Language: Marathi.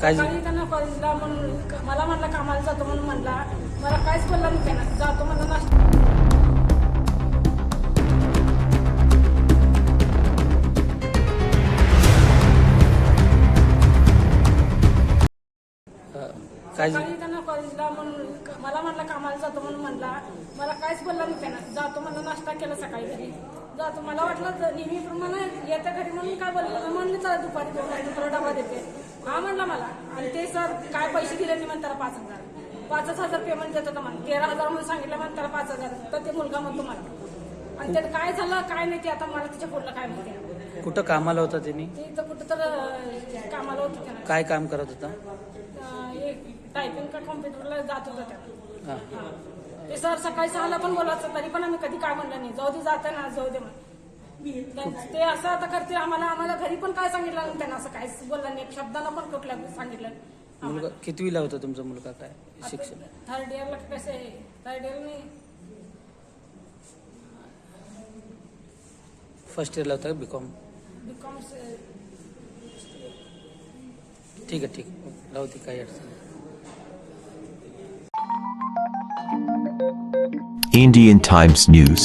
काय सकाळी त्यांना कॉलेजला म्हणून मला म्हणला कामाला जातो म्हणून म्हणला. मला काहीच बोलला नाही त्यानं. जातो म्हणलं नाश्ता काय सकाळी त्यांना कॉलेजला म्हणून मला म्हणला कामाला जातो म्हणून म्हणला मला काहीच बोलला नाही त्यांना. जातो म्हणलं नाश्ता केला सकाळी घरी. जातो मला वाटलं नेहमीप्रमाणे येत्या घरी म्हणून काय बोललं म्हणलं चला दुपारी दुसरा डबा देते. हा म्हणला मला. आणि ते सर काय पैसे दिले नाही म्हणताना पाच हजार. पाचच हजार पेमेंट देत होता मला. तेरा हजार म्हणून सांगितलं म्हणताना पाच हजार. तर ते मुलगा म्हणतो मला आणि त्यात काय झालं काय नाही ते आता मला तिच्या पुढलं काय माहिती. कुठं कामाला होता त्यांनी ते इथं कुठं तर अं, कामाला होतं काय काम करत होता? अं, एक टायपिंग का कॉम्प्युटरला जात होता त्यानं हा. ते सर सकाळी सहाला पण बोलायचं तरी पण आम्ही कधी काय म्हणलं नाही. जाऊ दे जाते ना जाऊ दे म्हण. ते असं आता करते आम्हाला आम्हाला घरी पण काय सांगितलं नाही त्यांना असं काहीच बोललं नाही. एक शब्दानं पण कुठल्या सांगितलं नाही. मुलगा कितवीला होता तुमचा मुलगा काय? शिक्षण थर्ड इयरला कसं आहे थर्ड इयर नाही फर्स्ट इयरला होता बी कॉम बीकॉम ठीक आहे ठीक आहे. राहू दे काही अडचण नाही. Indian Times News.